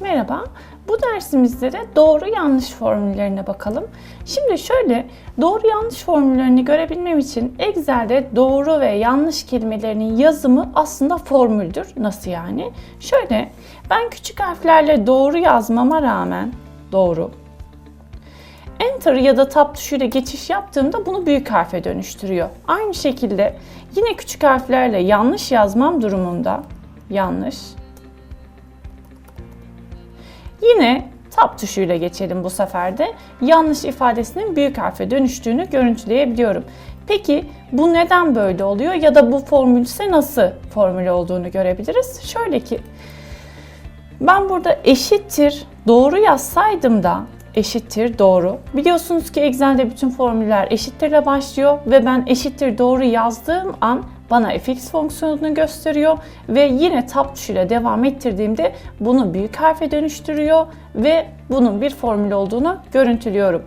Merhaba. Bu dersimizde de doğru yanlış formüllerine bakalım. Şimdi şöyle doğru yanlış formüllerini görebilmem için Excel'de doğru ve yanlış kelimelerinin yazımı aslında formüldür. Nasıl yani? Şöyle ben küçük harflerle doğru yazmama rağmen doğru Enter ya da Tab tuşuyla geçiş yaptığımda bunu büyük harfe dönüştürüyor. Aynı şekilde yine küçük harflerle yanlış yazmam durumunda yanlış Yine Tab tuşuyla geçelim bu sefer de. Yanlış ifadesinin büyük harfe dönüştüğünü görüntüleyebiliyorum. Peki bu neden böyle oluyor ya da bu formülse nasıl formül olduğunu görebiliriz? Şöyle ki ben burada eşittir doğru yazsaydım da eşittir doğru. Biliyorsunuz ki Excel'de bütün formüller eşittirle başlıyor ve ben eşittir doğru yazdığım an bana fx fonksiyonunu gösteriyor ve yine tab tuşuyla devam ettirdiğimde bunu büyük harfe dönüştürüyor ve bunun bir formül olduğunu görüntülüyorum.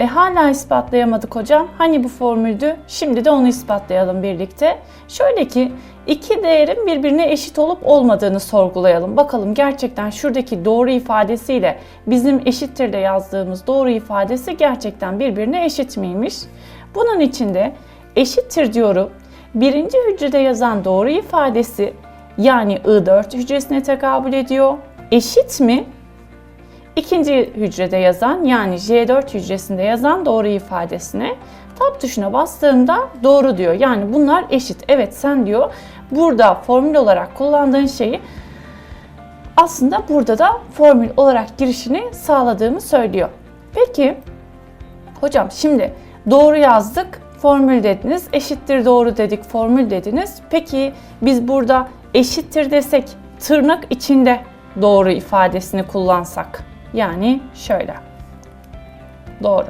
E hala ispatlayamadık hocam. Hani bu formüldü? Şimdi de onu ispatlayalım birlikte. Şöyle ki iki değerin birbirine eşit olup olmadığını sorgulayalım. Bakalım gerçekten şuradaki doğru ifadesiyle bizim eşittir de yazdığımız doğru ifadesi gerçekten birbirine eşit miymiş? Bunun için de eşittir diyorum. Birinci hücrede yazan doğru ifadesi yani I4 hücresine tekabül ediyor. Eşit mi? İkinci hücrede yazan yani J4 hücresinde yazan doğru ifadesine tab tuşuna bastığımda doğru diyor. Yani bunlar eşit. Evet sen diyor burada formül olarak kullandığın şeyi aslında burada da formül olarak girişini sağladığımı söylüyor. Peki hocam şimdi doğru yazdık formül dediniz. Eşittir doğru dedik formül dediniz. Peki biz burada eşittir desek tırnak içinde doğru ifadesini kullansak yani şöyle. Doğru.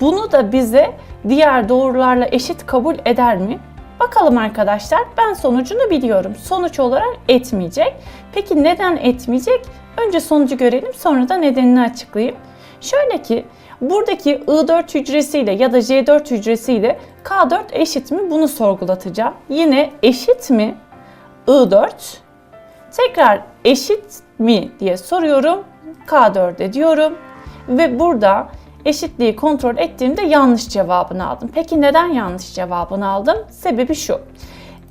Bunu da bize diğer doğrularla eşit kabul eder mi? Bakalım arkadaşlar ben sonucunu biliyorum. Sonuç olarak etmeyecek. Peki neden etmeyecek? Önce sonucu görelim sonra da nedenini açıklayayım. Şöyle ki buradaki I4 hücresiyle ya da J4 hücresiyle K4 eşit mi bunu sorgulatacağım. Yine eşit mi I4 Tekrar eşit mi diye soruyorum. K4'e diyorum. Ve burada eşitliği kontrol ettiğimde yanlış cevabını aldım. Peki neden yanlış cevabını aldım? Sebebi şu.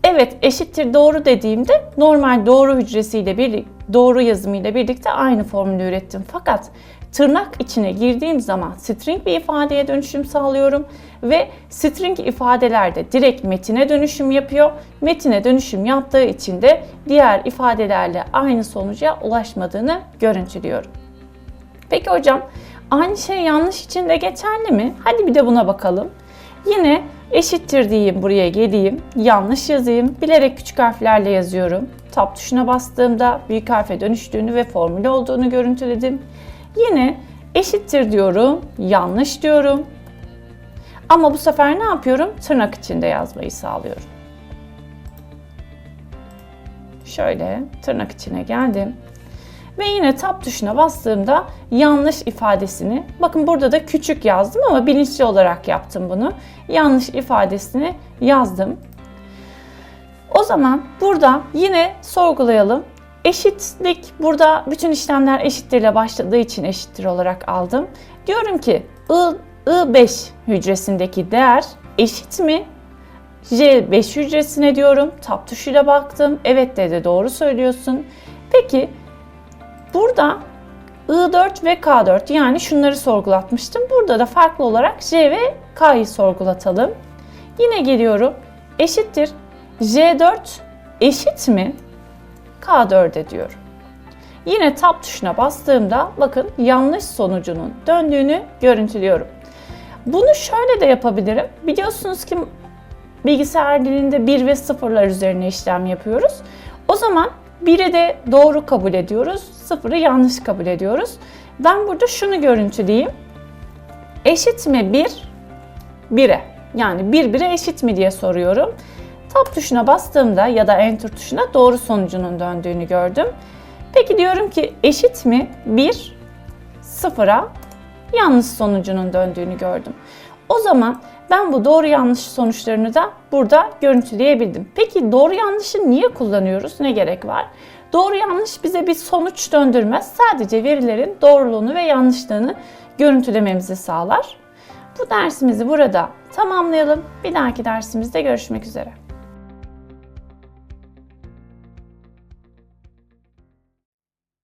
Evet eşittir doğru dediğimde normal doğru hücresiyle birlikte doğru yazımıyla birlikte aynı formülü ürettim. Fakat tırnak içine girdiğim zaman string bir ifadeye dönüşüm sağlıyorum ve string ifadelerde direkt metine dönüşüm yapıyor. Metine dönüşüm yaptığı için de diğer ifadelerle aynı sonuca ulaşmadığını görüntülüyorum. Peki hocam aynı şey yanlış için de geçerli mi? Hadi bir de buna bakalım. Yine eşittir diyeyim buraya geleyim. Yanlış yazayım. Bilerek küçük harflerle yazıyorum. Tab tuşuna bastığımda büyük harfe dönüştüğünü ve formülü olduğunu görüntüledim. Yine eşittir diyorum, yanlış diyorum. Ama bu sefer ne yapıyorum? Tırnak içinde yazmayı sağlıyorum. Şöyle tırnak içine geldim. Ve yine tab tuşuna bastığımda yanlış ifadesini, bakın burada da küçük yazdım ama bilinçli olarak yaptım bunu. Yanlış ifadesini yazdım. O zaman burada yine sorgulayalım. Eşitlik burada bütün işlemler eşittir ile başladığı için eşittir olarak aldım. Diyorum ki I, I5 hücresindeki değer eşit mi? J5 hücresine diyorum. Tab tuşuyla baktım. Evet dedi doğru söylüyorsun. Peki burada I4 ve K4 yani şunları sorgulatmıştım. Burada da farklı olarak J ve K'yı sorgulatalım. Yine geliyorum. Eşittir. J4 eşit mi? K4'e diyorum. Yine tab tuşuna bastığımda bakın yanlış sonucunun döndüğünü görüntülüyorum. Bunu şöyle de yapabilirim. Biliyorsunuz ki bilgisayar dilinde 1 ve 0'lar üzerine işlem yapıyoruz. O zaman 1'i de doğru kabul ediyoruz, 0'ı yanlış kabul ediyoruz. Ben burada şunu görüntüleyeyim. Eşit mi 1? 1'e. Yani 1 1'e eşit mi diye soruyorum. Tab tuşuna bastığımda ya da Enter tuşuna doğru sonucunun döndüğünü gördüm. Peki diyorum ki eşit mi 1 0'a yanlış sonucunun döndüğünü gördüm. O zaman ben bu doğru yanlış sonuçlarını da burada görüntüleyebildim. Peki doğru yanlışı niye kullanıyoruz? Ne gerek var? Doğru yanlış bize bir sonuç döndürmez. Sadece verilerin doğruluğunu ve yanlışlığını görüntülememizi sağlar. Bu dersimizi burada tamamlayalım. Bir dahaki dersimizde görüşmek üzere.